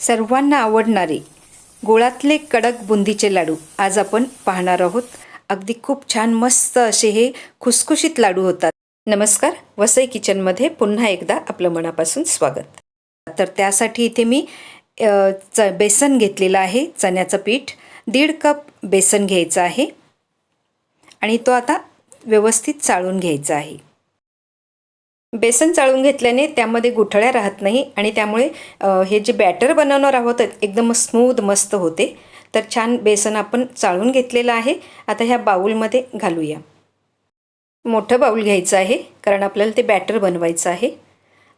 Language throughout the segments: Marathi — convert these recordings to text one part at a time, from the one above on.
सर्वांना आवडणारे गुळातले कडक बुंदीचे लाडू आज आपण पाहणार आहोत. अगदी खूप छान मस्त असे हे खुसखुशीत लाडू होतात. नमस्कार वसई किचनमध्ये पुन्हा एकदा आपलं मनापासून स्वागत. तर त्यासाठी इथे मी च बेसन घेतलेलं आहे चण्याचं पीठ दीड कप बेसन घ्यायचं आहे. आणि तो आता व्यवस्थित चाळून घ्यायचा आहे. बेसन चाळून घेतल्याने त्यामध्ये गुठळ्या राहत नाही आणि त्यामुळे हे जे बॅटर बनवणार आहोत एकदम स्मूथ मस्त होते. तर छान बेसन आपण चाळून घेतलेलं आहे. आता ह्या बाऊलमध्ये घालूया. मोठं बाऊल घ्यायचं आहे कारण आपल्याला ते बॅटर बनवायचं आहे.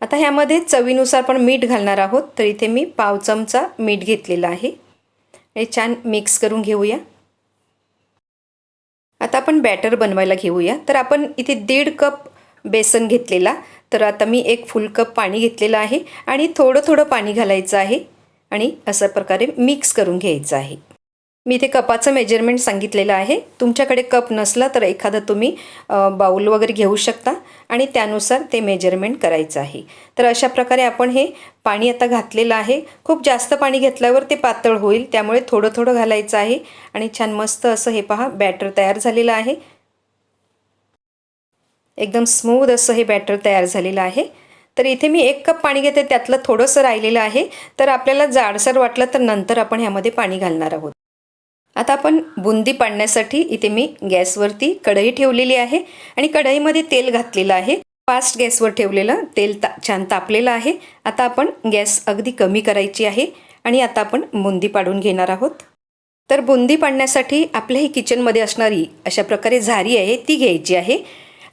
आता ह्यामध्ये चवीनुसार पण मीठ घालणार आहोत तर इथे मी पाव चमचा मीठ घेतलेलं आहे. हे छान मिक्स करून घेऊया. आता आपण बॅटर बनवायला घेऊया. तर आपण इथे दीड कप बेसन घेतलेला. तर आता मी एक फुल कप पाणी घेतलेलं आहे आणि थोडं थोडं पाणी घालायचं आहे आणि अशा प्रकारे मिक्स करून घ्यायचं आहे. मी इथे कपाचं मेजरमेंट सांगितलेलं आहे. तुमच्याकडे कप नसला तर एखादं तुम्ही बाऊल वगैरे घेऊ शकता आणि त्यानुसार ते मेजरमेंट करायचं आहे. तर अशा प्रकारे आपण हे पाणी आता घातलेलं आहे. खूप जास्त पाणी घेतल्यावर ते पातळ होईल त्यामुळे थोडं थोडं घालायचं आहे आणि छान मस्त असं हे पहा बॅटर तयार झालेलं आहे. एकदम स्मूद असं हे बॅटर तयार झालेलं आहे. तर इथे मी एक कप पाणी घेते त्यातलं थोडंसं राहिलेलं आहे. तर आपल्याला जाडसर वाटलं तर नंतर आपण ह्यामध्ये पाणी घालणार आहोत. आता आपण बुंदी पाडण्यासाठी इथे मी गॅसवरती कढई ठेवलेली आहे आणि कढईमध्ये तेल घातलेलं आहे. फास्ट गॅसवर ठेवलेलं तेल ता छान तापलेलं आहे. आता आपण गॅस अगदी कमी करायची आहे आणि आता आपण बुंदी पाडून घेणार आहोत. तर बुंदी पाडण्यासाठी आपल्या ही किचनमध्ये असणारी अशा प्रकारे झारी आहे ती घ्यायची आहे.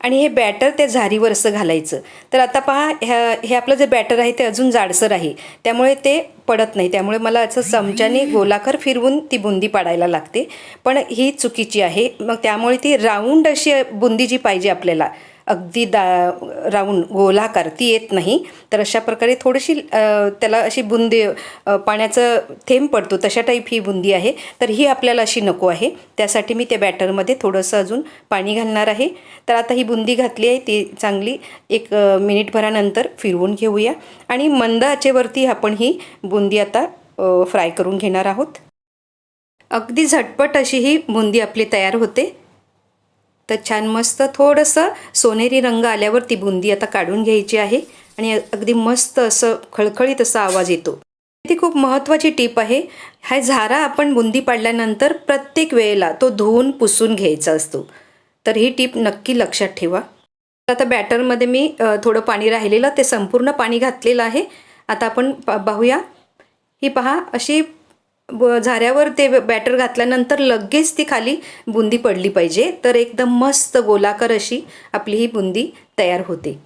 आणि हे बॅटर त्या झारीवर असं घालायचं. तर आता पहा ह्या हे आपलं जे बॅटर आहे ते अजून जाडसर आहे. त्यामुळे ते पडत नाही. त्यामुळे मला असं चमच्याने गोलाकार फिरवून ती बुंदी पाडायला लागते. पण ही चुकीची आहे. मग त्यामुळे ती राऊंड अशी बुंदी जी पाहिजे आपल्याला अगदी दा राऊंड गोलाकार ती येत नाही. तर अशा प्रकारे थोडीशी त्याला अशी बुंदी पाण्याचं थेंब पडतो. तशा टाईप ही बुंदी आहे. तर ही आपल्याला अशी नको आहे. त्यासाठी मी त्या बॅटरमध्ये थोडंसं अजून पाणी घालणार आहे. तर आता ही बुंदी घातली आहे ती चांगली. एक मिनिटभरानंतर फिरवून घेऊया. आणि मंद आचेवरती आपण ही बुंदी आता फ्राय करून घेणार आहोत. अगदी झटपट अशी ही बुंदी आपली तयार होते. तर छान मस्त थोडंसं सोनेरी रंग आल्यावर ती बुंदी आता काढून घ्यायची आहे. आणि अगदी मस्त असं खळखळीत असा आवाज येतो. ती खूप महत्त्वाची टीप आहे. हा झारा आपण बुंदी पाडल्यानंतर प्रत्येक वेळेला तो धुवून पुसून घ्यायचा असतो. तर ही टीप नक्की लक्षात ठेवा. आता बॅटरमध्ये मी थोडं पाणी राहिलेलं ते संपूर्ण पाणी घातलेलं आहे. आता आपण पाहूया. ही पहा अशी ब झाऱ्यावर ते बॅटर घातल्यानंतर लगेच ती खाली बुंदी पडली पाहिजे. तर एकदम मस्त गोलाकार अशी आपली ही बुंदी तयार होते.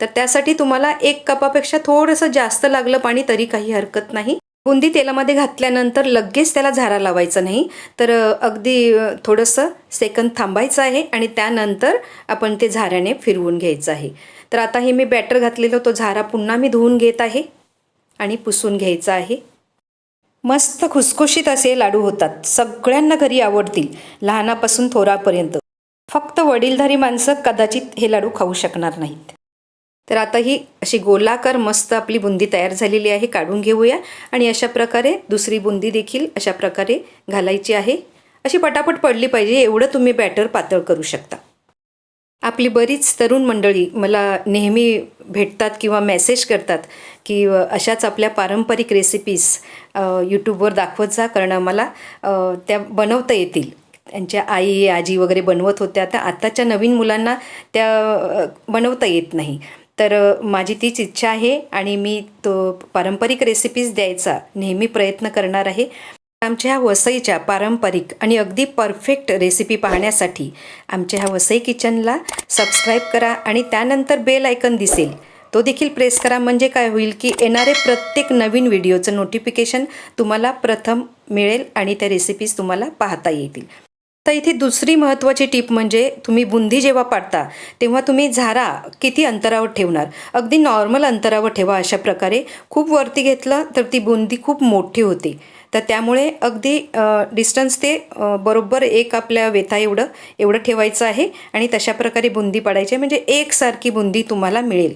तर त्यासाठी तुम्हाला एक कपापेक्षा थोडंसं जास्त लागलं पाणी तरी काही हरकत नाही. बुंदी तेलामध्ये घातल्यानंतर लगेच त्याला झारा लावायचा नाही. तर अगदी थोडंसं सेकंद थांबायचं आहे आणि त्यानंतर आपण ते झाऱ्याने फिरवून घ्यायचं आहे. तर आता हे मी बॅटर घातलेलं तो झारा पुन्हा मी धुवून घेत आहे आणि पुसून घ्यायचा आहे. मस्त खुसखुशीत असे लाडू होतात. सगळ्यांना घरी आवडतील लहानापासून थोरापर्यंत. फक्त वडीलधारी माणसं कदाचित हे लाडू खाऊ शकणार नाहीत. तर आता ही अशी गोलाकार मस्त आपली बुंदी तयार झालेली आहे काढून घेऊया. आणि अशा प्रकारे दुसरी बुंदी देखील अशा प्रकारे घालायची आहे. अशी पटापट पडली पाहिजे एवढं तुम्ही बॅटर पातळ करू शकता. आपली बरीच तरुण मंडळी मला नेहमी भेटतात किंवा मेसेज करतात की अशाच आपल्या पारंपरिक रेसिपीज यूट्यूबवर दाखवत जा कारण मला त्या बनवता येतील. त्यांच्या आई आजी वगैरे बनवत होत्या तर आत्ताच्या नवीन मुलांना त्या बनवता येत नाही. तर माझी तीच इच्छा आहे आणि मी तो पारंपरिक रेसिपीज द्यायचा नेहमी प्रयत्न करणार आहे. आमच्या ह्या वसईच्या पारंपरिक आणि अगदी परफेक्ट रेसिपी पाहण्यासाठी आमच्या ह्या वसई किचनला सबस्क्राईब करा आणि त्यानंतर बेल आयकन दिसेल. तो देखील प्रेस करा. म्हणजे काय होईल की येणारे प्रत्येक नवीन व्हिडिओचं नोटिफिकेशन तुम्हाला प्रथम मिळेल आणि त्या रेसिपीज तुम्हाला पाहता येतील. तर इथे दुसरी महत्त्वाची टीप म्हणजे तुम्ही बुंदी जेव्हा पाडता तेव्हा तुम्ही झारा किती अंतरावर ठेवणार? अगदी नॉर्मल अंतरावर ठेवा अशा प्रकारे. खूप वरती घेतलं तर ती बुंदी खूप मोठी होते. तर त्यामुळे अगदी डिस्टन्स ते बरोबर एक आपल्या वेथा एवढं एवढं ठेवायचं आहे आणि तशा प्रकारे बुंदी पाडायची आहे. म्हणजे एकसारखी बुंदी तुम्हाला मिळेल.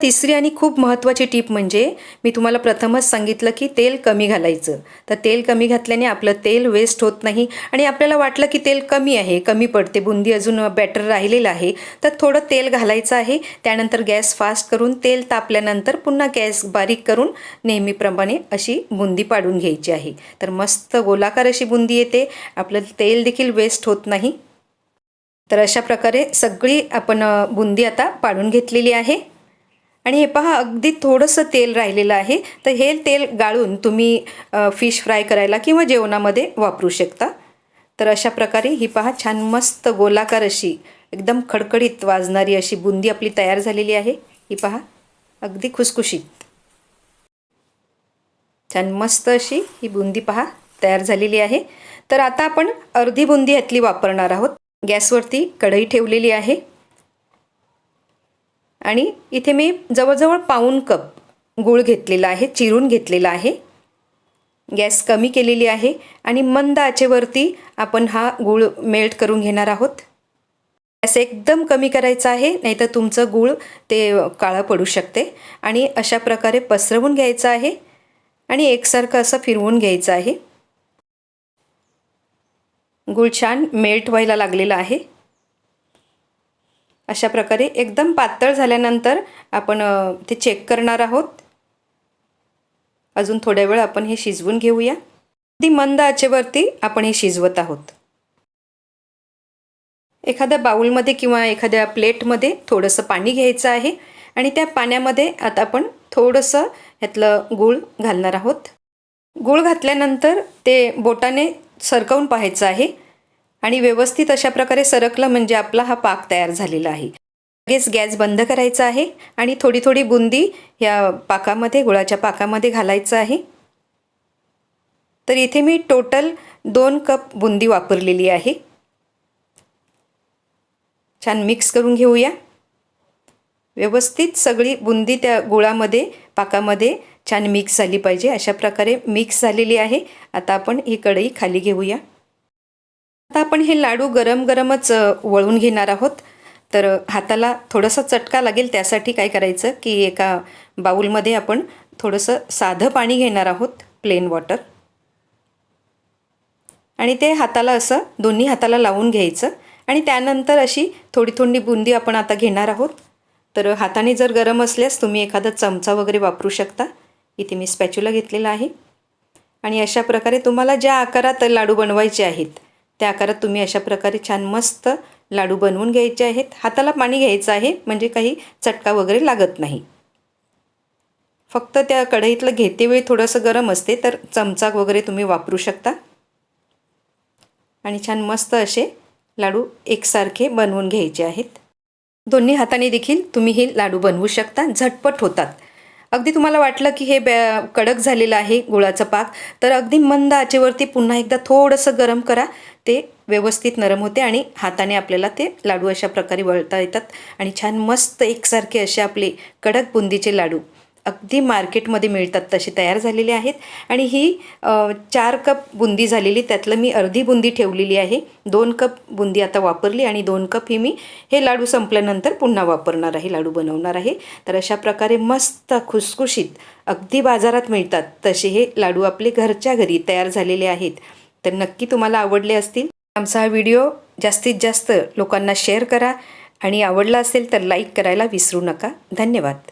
तिसरी आणि खूप महत्त्वाची टीप म्हणजे मी तुम्हाला प्रथमच सांगितलं की तेल कमी घालायचं. तर तेल कमी घातल्याने आपलं तेल वेस्ट होत नाही आणि आपल्याला वाटलं की तेल कमी आहे कमी पडते बुंदी अजून बॅटर राहिलेलं आहे. तर थोडं तेल घालायचं आहे. त्यानंतर गॅस फास्ट करून तेल तापल्यानंतर पुन्हा गॅस बारीक करून नेहमीप्रमाणे अशी बुंदी पाडून घ्यायची आहे. तर मस्त गोलाकार अशी बुंदी येते. आपलं तेल देखील वेस्ट होत नाही. तर अशा प्रकारे सगळी आपण बुंदी आता पाडून घेतलेली आहे. आणि हे पहा अगदी थोडंसं तेल राहिलेलं आहे. तर हे तेल गाळून तुम्ही फिश फ्राय करायला किंवा जेवणामध्ये वापरू शकता. तर अशा प्रकारे ही पहा छान मस्त गोलाकार अशी एकदम खडखडीत वाजणारी अशी बुंदी आपली तयार झालेली आहे. ही पहा अगदी खुसखुशीत. छान मस्त अशी ही बुंदी पहा तयार झालेली आहे. तर आता आपण अर्धी बुंदी ह्यातली वापरणार आहोत. गॅसवरती कढई ठेवलेली आहे. आणि इथे मी जवळजवळ पाऊन कप गूळ घेतलेला आहे चिरून घेतलेला आहे. गॅस कमी केलेली आहे आणि मंद आचेवरती आपण हा गूळ मेल्ट करून घेणार आहोत. गॅस एकदम कमी करायचा आहे नाहीतर तुमचं गूळ ते काळं पडू शकते आणि अशा प्रकारे पसरवून घ्यायचं आहे आणि एकसारखं असं फिरवून घ्यायचं आहे. गूळ छान मेल्ट व्हायला लागलेला आहे. अशा प्रकारे एकदम पातळ झाल्यानंतर आपण ते चेक करणार आहोत. अजून थोड्या वेळ आपण हे शिजवून घेऊया. अगदी मंद आचेवरती आपण हे शिजवत आहोत. एखाद्या बाऊलमध्ये किंवा एखाद्या प्लेटमध्ये थोडंसं पाणी घ्यायचं आहे आणि त्या पाण्यामध्ये आता आपण थोडंसं ह्यातलं गूळ घालणार आहोत. गूळ घातल्यानंतर ते बोटाने सरकवून पाहायचं आहे. आणि व्यवस्थित अशा प्रकारे सरकलं म्हणजे आपला हा पाक तयार झालेला आहे. लगेच गॅस बंद करायचा आहे आणि थोडी थोडी बुंदी या पाकामध्ये गुळाच्या पाकामध्ये घालायचं आहे. तर इथे मी टोटल दोन कप बुंदी वापरलेली आहे. छान मिक्स करून घेऊया. व्यवस्थित सगळी बुंदी त्या गुळामध्ये पाकामध्ये छान मिक्स झाली पाहिजे. अशा प्रकारे मिक्स झालेली आहे. आता आपण ही कढई खाली घेऊया. आता आपण हे लाडू गरम गरमच वळून घेणार आहोत. तर हाताला थोडासा चटका लागेल त्यासाठी काय करायचं की एका बाऊलमध्ये आपण थोडंसं साधं पाणी घेणार आहोत प्लेन वॉटर आणि ते हाताला असं दोन्ही हाताला लावून घ्यायचं. आणि त्यानंतर अशी थोडी थोडी बुंदी आपण आता घेणार आहोत. तर हाताने जर गरम असल्यास तुम्ही एखादा चमचा वगैरे वापरू शकता. इथे मी स्पॅच्युला घेतलेला आहे. आणि अशा प्रकारे तुम्हाला ज्या आकारात लाडू बनवायचे आहेत त्या आकारात तुम्ही अशा प्रकारे छान मस्त लाडू बनवून घ्यायचे आहेत. हाताला पाणी घ्यायचं आहे म्हणजे काही चटका वगैरे लागत नाही. फक्त त्या कढईतलं घेते वेळी थोडंसं गरम असते तर चमचा वगैरे तुम्ही वापरू शकता. आणि छान मस्त असे लाडू एकसारखे बनवून घ्यायचे आहेत. दोन्ही हाताने देखील तुम्ही हे लाडू बनवू शकता. झटपट होतात. अगदी तुम्हाला वाटलं की हे बॅ कडक झालेलं आहे गुळाचं पाक तर अगदी मंद आचेवरती पुन्हा एकदा थोडंसं गरम करा. ते व्यवस्थित नरम होते आणि हाताने आपल्याला ते लाडू अशा प्रकारे वळता येतात. आणि छान मस्त एकसारखे असे आपले कडक बुंदीचे लाडू. अगदी मार्केटमध्ये मिळतात तसे तयार झालेले आहेत. आणि ही चार कप बुंदी झालेली त्यातलं मी अर्धी बुंदी ठेवलेली आहे. दोन कप बुंदी आता वापरली आणि दोन कप ही मी हे लाडू संपल्यानंतर पुन्हा वापरणार आहे लाडू बनवणार आहे. तर अशा प्रकारे मस्त खुसखुशीत अगदी बाजारात मिळतात तसे हे लाडू आपले घरच्या घरी तयार झालेले आहेत. तर नक्की तुम्हाला आवडले असतील आमचा हा व्हिडिओ जास्तीत जास्त लोकांना शेअर करा. आणि आवडला असेल तर लाईक करायला विसरू नका. धन्यवाद.